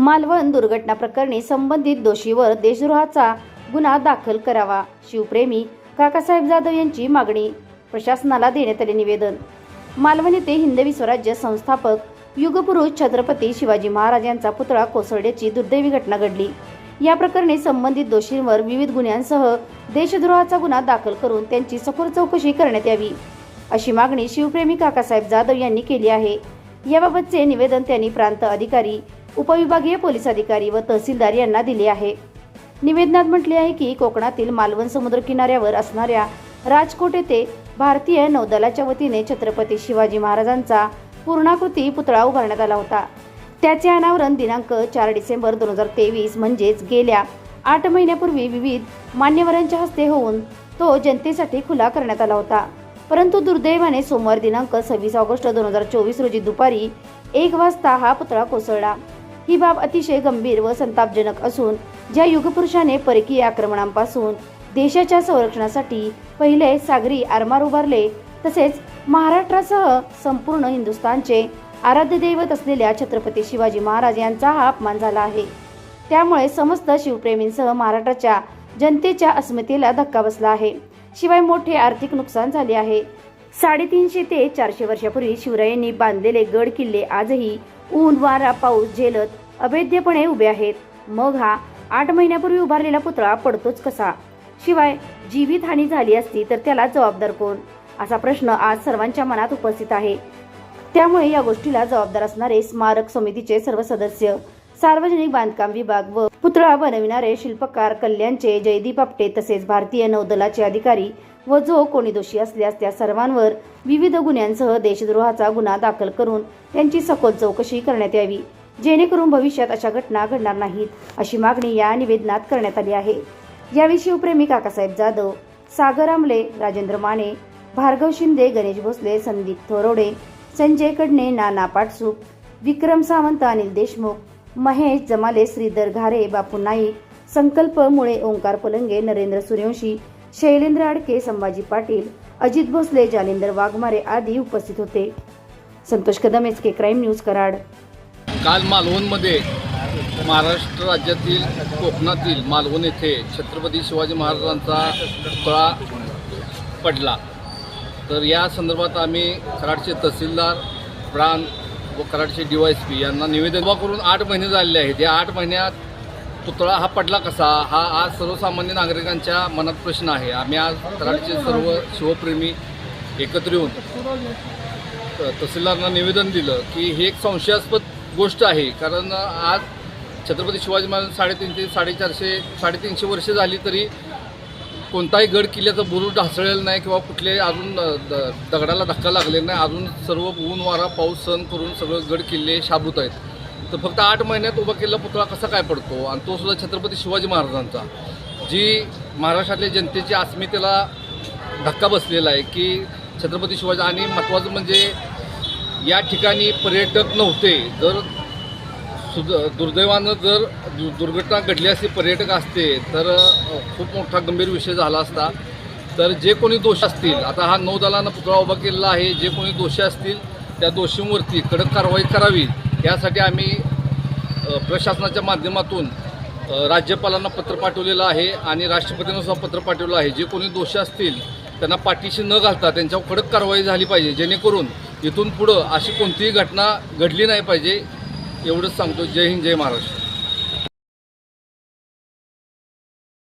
मालवण दुर्घटना प्रकरणी संबंधित दोषीवर देशद्रोहाचा गुन्हा दाखल करावा. शिवप्रेमी काकासाहेब जाधव यांची मागणी. प्रशासनाला देण्यात आले निवेदन. मालवण येथे हिंदवी स्वराज्य संस्थापक युगपुरुष छत्रपती शिवाजी महाराज यांचा पुतळा कोसळण्याची दुर्दैवी घटना घडली. या प्रकरणी संबंधित दोषींवर विविध गुन्ह्यांसह देशद्रोहाचा गुन्हा दाखल करून त्यांची सखोल चौकशी करण्यात यावी अशी मागणी शिवप्रेमी काकासाहेब जाधव यांनी केली आहे. याबाबतचे निवेदन त्यांनी प्रांत अधिकारी उपविभागीय पोलीस अधिकारी व तहसीलदार यांना दिले आहे. निवेदनात म्हटले आहे की कोकणातील मालवण समुद्र किनाऱ्यावर असणाऱ्या राजकोट येथे भारतीय नौदलाच्या वतीने छत्रपती शिवाजी महाराजांचा पूर्णाकृती पुतळा उभारण्यात आला होता. त्याचे अनावरण दिनांक चार डिसेंबर दोन हजार तेवीस म्हणजेच गेल्या आठ महिन्यापूर्वी विविध मान्यवरांच्या हस्ते होऊन तो जनतेसाठी खुला करण्यात आला होता. परंतु दुर्दैवाने सोमवार दिनांक सव्वीस ऑगस्ट दोन हजार चोवीस रोजी दुपारी एक वाजता हा पुतळा कोसळला. ही बाब अतिशय गंभीर व संतापजनक असून ज्या युगपुरुषाने परकीय आक्रमणांपासून देशाच्या संरक्षणासाठी पहिले सागरी आरमार उभारले तसेच महाराष्ट्रासह संपूर्ण हिंदुस्थानचे आराध्य दैवत असलेल्या छत्रपती शिवाजी महाराज यांचा हा अपमान झाला आहे. त्यामुळे समस्त शिवप्रेमींसह महाराष्ट्राच्या जनतेच्या अस्मितेला धक्का बसला आहे. शिवाय मोठे आर्थिक नुकसान झाले आहे. साडेतीनशे ते चारशे वर्षापूर्वी शिवरायांनी बांधलेले गड किल्ले आजही ऊन वारा पाऊस झेलत अभेद्यपणे उभे आहेत. मग हा आठ महिन्यापूर्वी उभारलेला पुतळा पडतोच कसा? शिवाय जीवितहानी झाली असती तर त्याला जबाबदार कोण? असा प्रश्न आज सर्वांच्या मनात उपस्थित आहे. त्यामुळे या गोष्टीला जबाबदार असणारे स्मारक समितीचे सर्व सदस्य सार्वजनिक बांधकाम विभाग व पुतळा बनविणारे शिल्पकार कल्याणचे जयदीप आपटे तसेच भारतीय नौदलाचे अधिकारी व जो कोणी दोषी असल्यास त्या सर्वांवर विविध गुन्ह्यांसह देशद्रोहाचा गुन्हा दाखल करून त्यांची सखोल चौकशी करण्यात यावी. जेणेकरून भविष्यात अशा घटना घडणार नाहीत अशी मागणी या निवेदनात करण्यात आली आहे. यावेळी शिवप्रेमी काकासाहेब जाधव सागर आमले राजेंद्र माने भार्गव शिंदे गणेश भोसले संदीप थोरोडे संजय कडणे नाना पाटसुक विक्रम सावंत अनिल देशमुख महेश जमाले श्रीधर घारे बापू नाईक संकल्प मुळे ओंकार पलंगे नरेंद्र सूर्यवंशी शैलेंद्र आडके संभाजी पाटील अजित भोसले जालिंदर वाघमारे आदी उपस्थित होते. Santosh Kadam S K crime news Karad. काल मालवणमध्ये महाराष्ट्र राज्यातील कोकणातील मालवण येथे छत्रपती शिवाजी महाराजांचा पुतळा पडला. तर या संदर्भात आम्ही कराडचे तहसीलदार प्राण व कराडचे डी वाय एस पी यांना निवेदन करून आठ महिने झालेले आहेत. या आठ महिन्यात पुतळा हा पडला कसा? हा आज सर्वसामान्य नागरिकांच्या मनात प्रश्न आहे. आम्ही आज कराडचे सर्व शिवप्रेमी एकत्र येऊन तहसीलदारांना निवेदन दिलं की हे एक संशयास्पद गोष्ट आहे. कारण आज छत्रपती शिवाजी महाराज साडेतीनशे साडेचारशे साडेतीनशे वर्षे झाली तरी कोणताही गड किल्ल्याचा बुरुज ढासळलेला नाही किंवा कुठले अजून द- दगडाला धक्का लागलेला नाही. अजून सर्व ऊन वारा पाऊस सहन करून सगळं गड किल्ले शाबूत आहेत. तर फक्त आठ महिन्यात उभा केलेला पुतळा कसा काय पडतो? आणि तो सुद्धा छत्रपती शिवाजी महाराजांचा. जी महाराष्ट्रातल्या जनतेची अस्मितेला धक्का बसलेला आहे की छत्रपती शिवाजी आणि महत्त्वाचं म्हणजे या ठिकाणी पर्यटक नव्हते. जर सुद दुर्दैवानं जर दु- दुर्घटना घडली असती पर्यटक असते तर खूप मोठा गंभीर विषय झाला असता. तर जे कोणी दोष असतील आता हा नौदलानं पुतळा उभा केलेला आहे जे कोणी दोषी असतील त्या दोषींवरती कडक कारवाई करावी. यासाठी आम्ही प्रशासनाच्या माध्यमातून राज्यपालांना पत्र पाठवलेलं आहे आणि राष्ट्रपतींना सुद्धा पत्र पाठवलं आहे. जे कोणी दोषी असतील त्यांना पाठीशी न घालता त्यांच्यावर कडक कारवाई झाली पाहिजे जेणेकरून इथून पुढं अशी कोणतीही घटना घडली नाही पाहिजे एवढंच सांगतो. जय हिंद जय महाराष्ट्र.